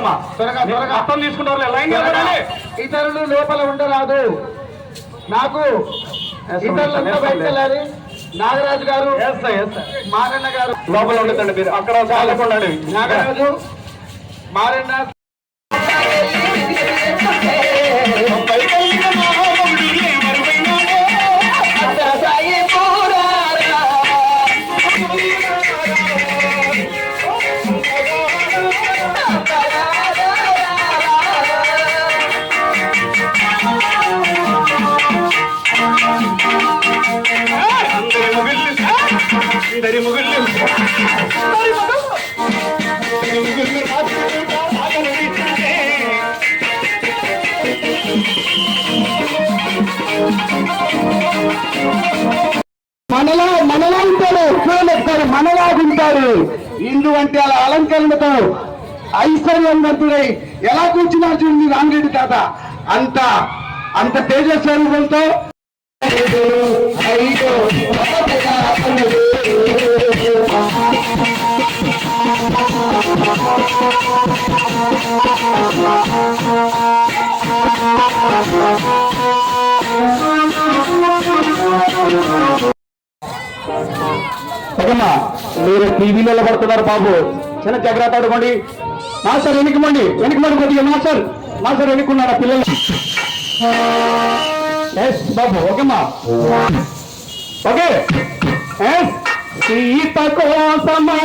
అమ్మా త్వరగా త్వరగా. అర్థం తీసుకుంటారు లైన్ త్వరగా. ఇతరులు లోపల ఉండరాదు. నాకు ఇతరులంతా బయటకు వెళ్ళాలి నాగరాజు గారు మారన్న గారు. లోపల ఉండదండి మీరు. అక్కడ నాగరాజు మారన్న అందరి ముగిళ్ళు అందరి ముగిళ్ళు రాత్రి ఉంటాడు చూడలేస్తారు మనలా ఉంటాడు. ఇల్లు అంటే అలా అలంకరణతో ఐశ్వర్యవంతుడై ఎలా కూర్చున్నారు చూడండి రామరెడ్డి తాత. అంత అంత తేజస్వరూపంతో ఐదో ఓకేమ్మా మీరు టీవీలో పడుతున్నారు బాబు. చిన్న జాగ్రత్త ఆడుకోండి మాస్టర్ వెనుకమండి. వెనుకమండి కొద్దిగా మాస్టర్. మాస్టర్ వెనుకున్నారా పిల్లలు? ఎస్ బాబు ఓకేమ్మా. ఓకే. ఎస్ సీత కోసమై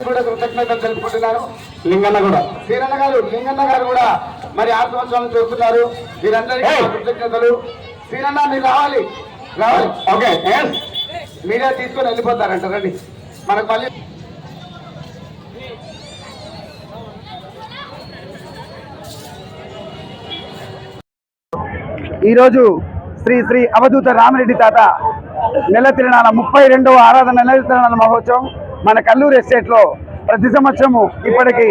కూడా కృతజ్ఞతలు తెలుపుకుంటున్నాను లింగన్న కూడా. వీరన్న గారు లింగన్న గారు కూడా మరి ఆరు సంవత్సరాలు చూస్తున్నారు వీరందరికీ! కృతజ్ఞతలు. వీరన్న మీరు రావాలి. రావాలి. ఓకే మీరే తీసుకొని వెళ్ళిపోతారంట రండి. మనకు మళ్ళీ ఈరోజు శ్రీ శ్రీ అవధూత రామరెడ్డి తాత నెల తిరణాల ముప్పై రెండవ ఆరాధన నెల తిరణాల మహోత్సవం మన కల్లూరు ఎస్టేట్లో ప్రతి సంవత్సరము ఇప్పటికి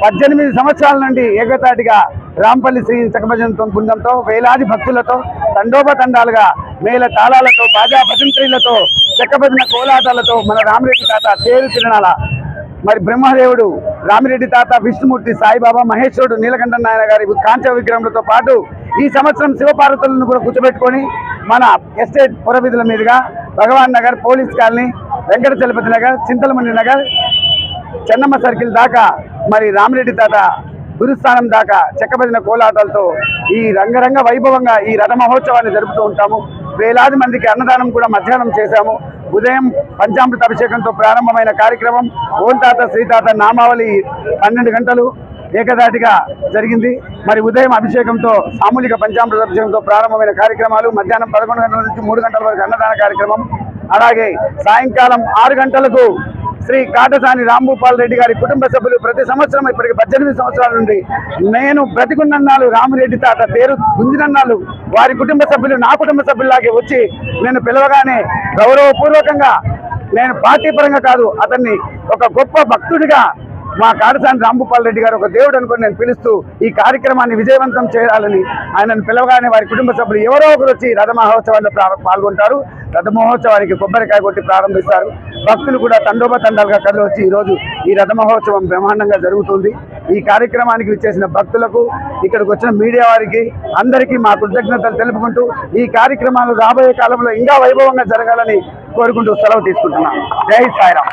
పద్దెనిమిది సంవత్సరాల నుండి ఏకతాటిగా రాంపల్లి శ్రీ చకభజన బృందంతో వేలాది భక్తులతో తండోపతండాలుగా మేల తాళాలతో బాజా భజంత్రీలతో చెక్కభజన కోలాటాలతో మన రామిరెడ్డి తాత తేరు తిరణాల మరి బ్రహ్మదేవుడు రామిరెడ్డి తాత విష్ణుమూర్తి సాయిబాబా మహేశ్వరుడు నీలకంఠ నాయన గారి కాంచ విగ్రహంతో పాటు ఈ సంవత్సరం శివపార్వతులను కూడా కూర్చోబెట్టుకొని మన ఎస్టేట్ పురవీధుల మీదుగా Bhagavan Nagar police colony Venkata Chalapathi Nagar Chintalamani Nagar Chennamma circle దాకా మరి రామిరెడ్డి తాత గురుస్థానం దాకా చెక్కబదిన కోలాటాలతో ఈ రంగరంగ వైభవంగా ఈ రథ మహోత్సవాన్ని జరుపుతూ ఉంటాము. వేలాది మందికి అన్నదానం కూడా మధ్యాహ్నం చేశాము. ఉదయం పంచామృత అభిషేకంతో ప్రారంభమైన కార్యక్రమం ఓం తాత శ్రీతాత నామావళి పన్నెండు గంటలు. ఏకదాటిగా జరిగింది. మరి ఉదయం అభిషేకంతో సామూహిక పంచామృత అభిషేకంతో ప్రారంభమైన కార్యక్రమాలు మధ్యాహ్నం పదకొండు గంటల నుంచి మూడు గంటల వరకు అన్నదాన కార్యక్రమం అలాగే సాయంకాలం ఆరు గంటలకు శ్రీ కాటసాని రాంభూపాల్ రెడ్డి గారి కుటుంబ సభ్యులు ప్రతి సంవత్సరం ఇప్పటికి పద్దెనిమిది సంవత్సరాల నుండి నేను బ్రతికున్నన్నాళ్ళు రామిరెడ్డి తాత పేరు గుంజినన్నాళ్ళు వారి కుటుంబ సభ్యులు నా కుటుంబ సభ్యుల్లాగే వచ్చి నేను పిలవగానే గౌరవపూర్వకంగా నేను పార్టీ పరంగా కాదు అతన్ని ఒక గొప్ప భక్తుడిగా మా కాడసాని రాంభూపాల్ రెడ్డి గారు ఒక దేవుడు అనుకుని నేను పిలుస్తూ ఈ కార్యక్రమాన్ని విజయవంతం చేయాలని ఆయనను పిలవగానే వారి కుటుంబ సభ్యులు ఎవరో ఒకరు వచ్చి రథ మహోత్సవాల్లో పాల్గొంటారు. రథ మహోత్సవానికి కొబ్బరికాయ కొట్టి ప్రారంభిస్తారు. భక్తులు కూడా తండోపతండాలుగా కదిలి వచ్చి ఈరోజు ఈ రథ మహోత్సవం బ్రహ్మాండంగా జరుగుతుంది. ఈ కార్యక్రమానికి విచ్చేసిన భక్తులకు ఇక్కడికి వచ్చిన మీడియా వారికి అందరికీ మా కృతజ్ఞతలు తెలుపుకుంటూ ఈ కార్యక్రమాలు రాబోయే కాలంలో ఇంకా వైభవంగా జరగాలని కోరుకుంటూ సెలవు తీసుకుంటున్నాను. జై సాయిరామ్.